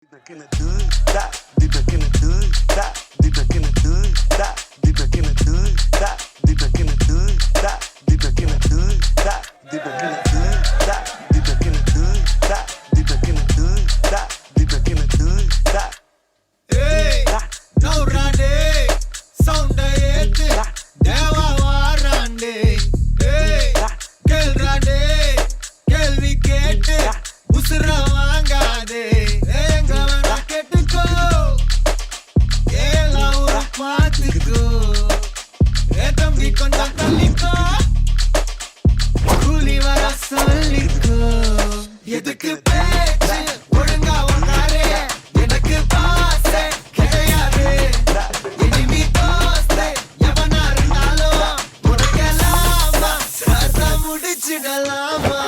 Deep back in the hood, stop. Deep back in the hood, stop. Deep back in the hood, stop. Deep back in the hood, stop. Deep back in the hood, stop. Deep back in the hood, stop. Deep back in the hood, stop. Deep back in the hood, stop. Deep back in the hood, stop. Deep back in the hood, stop. Hey, no rande, sound ayete, deva wa rande. Hey, kel rande, kel vikete, usra. இதுக்கு பேச்சு ஒழுங்கா ஒன்னாரே எனக்கு பாசை கிடையாது. இனிமி தோசை எவனா இருந்தாலும் முடிக்கலாமா முடிச்சிடலாமா